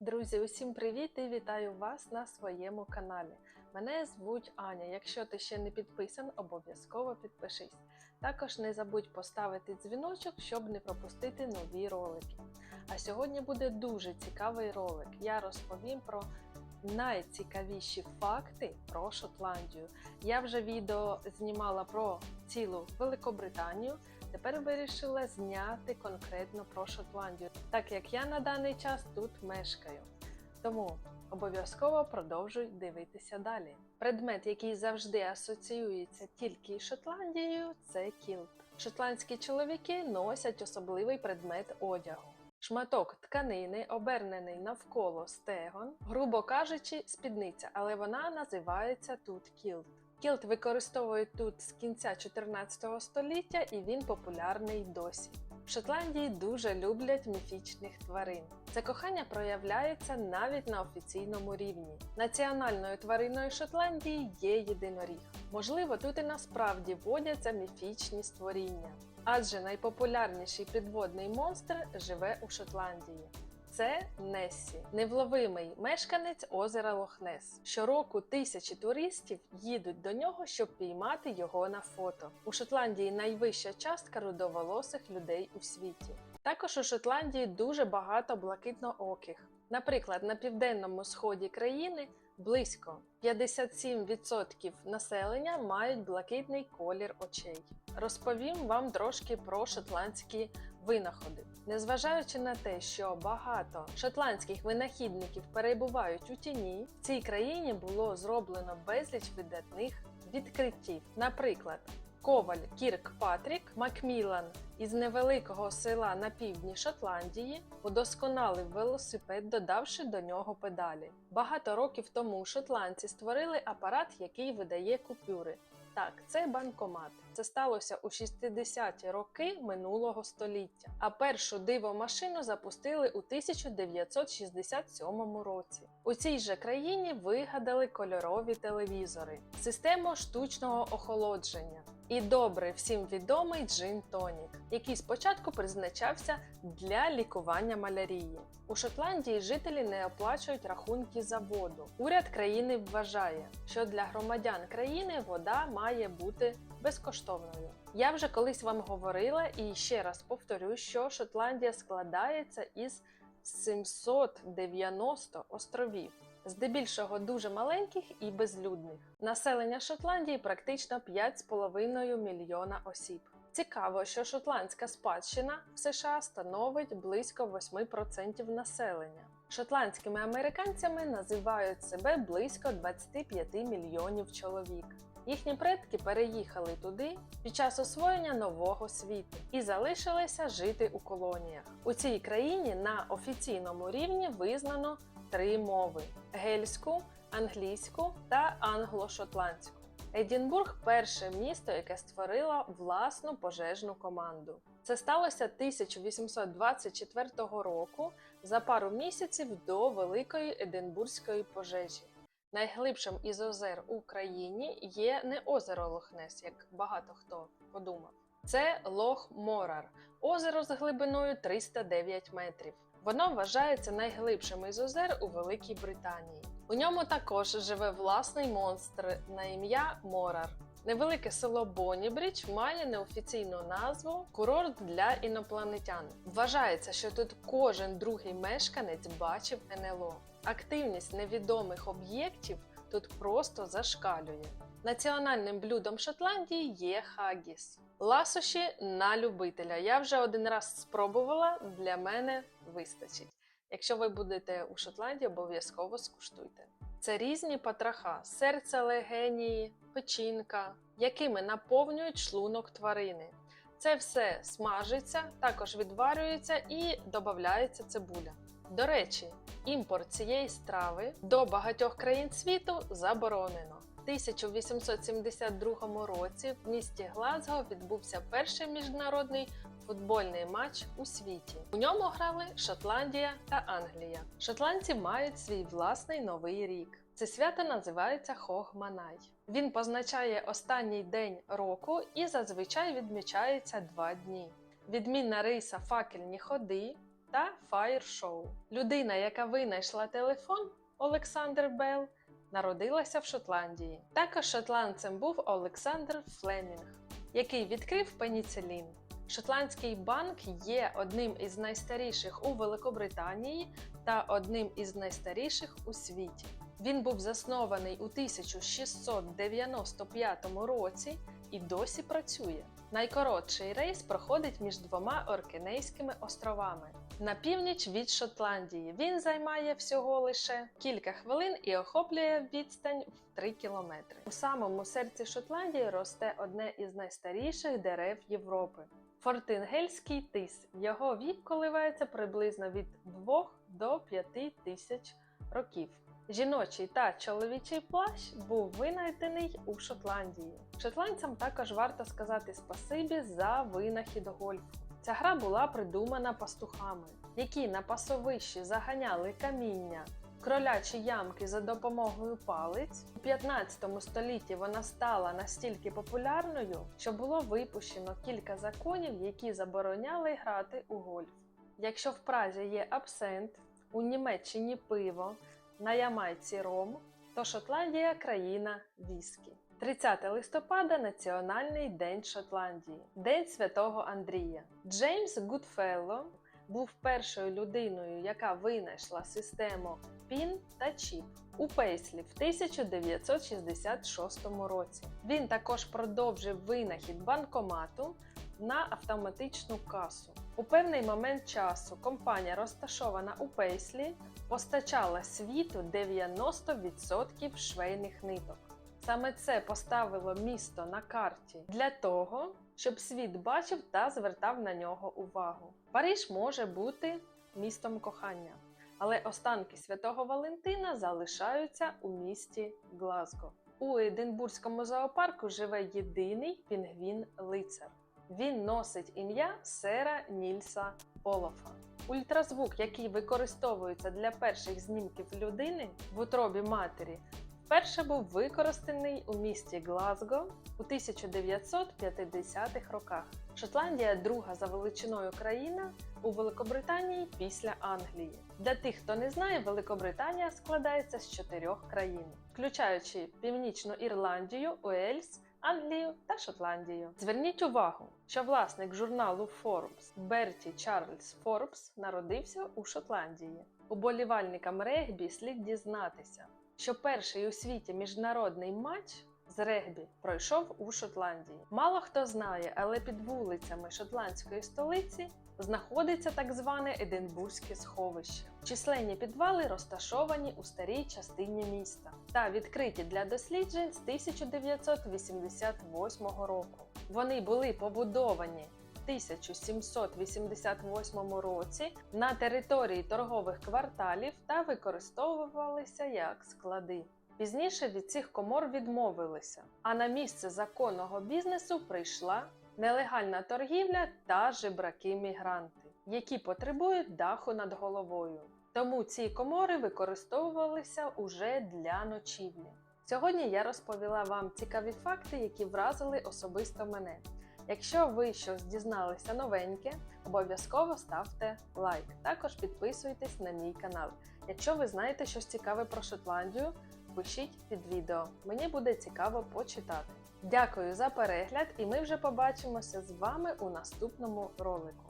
Друзі, усім привіт і вітаю вас на своєму каналі. Мене звуть Аня. Якщо ти ще не підписан, обов'язково підпишись. Також не забудь поставити дзвіночок, щоб не пропустити нові ролики. А сьогодні буде дуже цікавий ролик. Я розповім про найцікавіші факти про Шотландію. Я вже відео знімала про цілу Великобританію. Тепер вирішила зняти конкретно про Шотландію, так як я на даний час тут мешкаю. Тому обов'язково продовжуй дивитися далі. Предмет, який завжди асоціюється тільки з Шотландією, це кілт. Шотландські чоловіки носять особливий предмет одягу. Шматок тканини, обернений навколо стегон, грубо кажучи, спідниця, але вона називається тут кілт. Кілт використовують тут з кінця 14 століття і він популярний досі. В Шотландії дуже люблять міфічних тварин. Це кохання проявляється навіть на офіційному рівні. Національною твариною Шотландії є єдиноріг. Можливо, тут і насправді водяться міфічні створіння, адже найпопулярніший підводний монстр живе у Шотландії. Це Нессі, невловимий мешканець озера Лохнес. Щороку тисячі туристів їдуть до нього, щоб піймати його на фото. У Шотландії найвища частка рудоволосих людей у світі. Також у Шотландії дуже багато блакитнооких. Наприклад, на південному сході країни близько 57% населення мають блакитний колір очей. Розповім вам трошки про шотландські винаходи. Незважаючи на те, що багато шотландських винахідників перебувають у тіні, в цій країні було зроблено безліч видатних відкриттів. Наприклад, коваль Кірк Патрік Макмілан із невеликого села на півдні Шотландії удосконалив велосипед, додавши до нього педалі. Багато років тому шотландці створили апарат, який видає купюри. Так, це банкомат. Це сталося у 60-ті роки минулого століття. А першу дивомашину запустили у 1967 році. У цій же країні вигадали кольорові телевізори, систему штучного охолодження і добре всім відомий джин тонік, який спочатку призначався для лікування малярії. У Шотландії жителі не оплачують рахунки за воду. Уряд країни вважає, що для громадян країни вода має бути безкоштовною. Я вже колись вам говорила і ще раз повторю, що Шотландія складається із 790 островів. Здебільшого дуже маленьких і безлюдних. Населення Шотландії практично 5,5 мільйона осіб. Цікаво, що шотландська спадщина в США становить близько 8% населення. Шотландськими американцями називають себе близько 25 мільйонів чоловік. Їхні предки переїхали туди під час освоєння нового світу і залишилися жити у колоніях. У цій країні на офіційному рівні визнано три мови: гельську, англійську та англо-шотландську. Едінбург перше місто, яке створило власну пожежну команду. Це сталося 1824 року за пару місяців до Великої Единбурзької пожежі. Найглибшим із озер у країні є не озеро Лохнес, як багато хто подумав. Це Лох Морар, озеро з глибиною 309 метрів. Воно вважається найглибшим із озер у Великій Британії. У ньому також живе власний монстр на ім'я Морар. Невелике село Бонібрідж має неофіційну назву курорт для інопланетян. Вважається, що тут кожен другий мешканець бачив НЛО. Активність невідомих об'єктів тут просто зашкалює. Національним блюдом Шотландії є хагіс. Ласощі на любителя. Я вже один раз спробувала, для мене вистачить. Якщо ви будете у Шотландії, обов'язково скуштуйте. Це різні потроха, серце легенії, печінка, якими наповнюють шлунок тварини. Це все смажиться, також відварюється і додається цибуля. До речі, імпорт цієї страви до багатьох країн світу заборонено. У 1872 році в місті Глазго відбувся перший міжнародний футбольний матч у світі. У ньому грали Шотландія та Англія. Шотландці мають свій власний новий рік. Це свято називається Хогманай. Він позначає останній день року і зазвичай відмічається два дні. Відмінна риса факельні ходи та фаєр-шоу. Людина, яка винайшла телефон, Олександр Белл, народилася в Шотландії. Також шотландцем був Олександр Флемінг, який відкрив пеніцилін. Шотландський банк є одним із найстаріших у Великобританії та одним із найстаріших у світі. Він був заснований у 1695 році і досі працює. Найкоротший рейс проходить між двома Оркенейськими островами. На північ від Шотландії він займає всього лише кілька хвилин і охоплює відстань в 3 кілометри. У самому серці Шотландії росте одне із найстаріших дерев Європи. Фортингельський тис. Його вік коливається приблизно від 2 до 5 тисяч років. Жіночий та чоловічий плащ був винайдений у Шотландії. Шотландцям також варто сказати спасибі за винахід гольфу. Ця гра була придумана пастухами, які на пасовищі заганяли каміння, кролячі ямки за допомогою палиць. У 15 столітті вона стала настільки популярною, що було випущено кілька законів, які забороняли грати у гольф. Якщо в Празі є абсент, у Німеччині пиво, на Ямайці ром, то Шотландія країна віскі. 30 листопада Національний день Шотландії, День Святого Андрія. Джеймс Гудфелло був першою людиною, яка винайшла систему PIN та чіп у Пейслі в 1966 році. Він також продовжив винахід банкомату на автоматичну касу. У певний момент часу компанія, розташована у Пейслі, постачала світу 90% швейних ниток. Саме це поставило місто на карті для того, щоб світ бачив та звертав на нього увагу. Париж може бути містом кохання, але останки святого Валентина залишаються у місті Глазго. У Единбурзькому зоопарку живе єдиний пінгвін-лицар. Він носить ім'я сера Нільса Олофа. Ультразвук, який використовується для перших знімків людини в утробі матері, вперше був використаний у місті Глазго у 1950-х роках. Шотландія друга за величиною країна у Великобританії після Англії. Для тих, хто не знає, Великобританія складається з чотирьох країн, включаючи Північну Ірландію, Уельс, Англію та Шотландію. Зверніть увагу, що власник журналу Forbes Берті Чарльз Форбс народився у Шотландії. Уболівальникам регбі слід дізнатися, що перший у світі міжнародний матч з регбі пройшов у Шотландії. Мало хто знає, але під вулицями шотландської столиці знаходиться так зване Единбурзьке сховище. Численні підвали розташовані у старій частині міста та відкриті для досліджень з 1988 року. Вони були побудовані в 1788 році на території торгових кварталів та використовувалися як склади. Пізніше від цих комор відмовилися, а на місце законного бізнесу прийшла нелегальна торгівля та жебраки-мігранти, які потребують даху над головою. Тому ці комори використовувалися уже для ночівлі. Сьогодні я розповіла вам цікаві факти, які вразили особисто мене. Якщо ви щось дізналися новеньке, обов'язково ставте лайк. Також підписуйтесь на мій канал. Якщо ви знаєте щось цікаве про Шотландію, пишіть під відео. Мені буде цікаво почитати. Дякую за перегляд, і ми вже побачимося з вами у наступному ролику.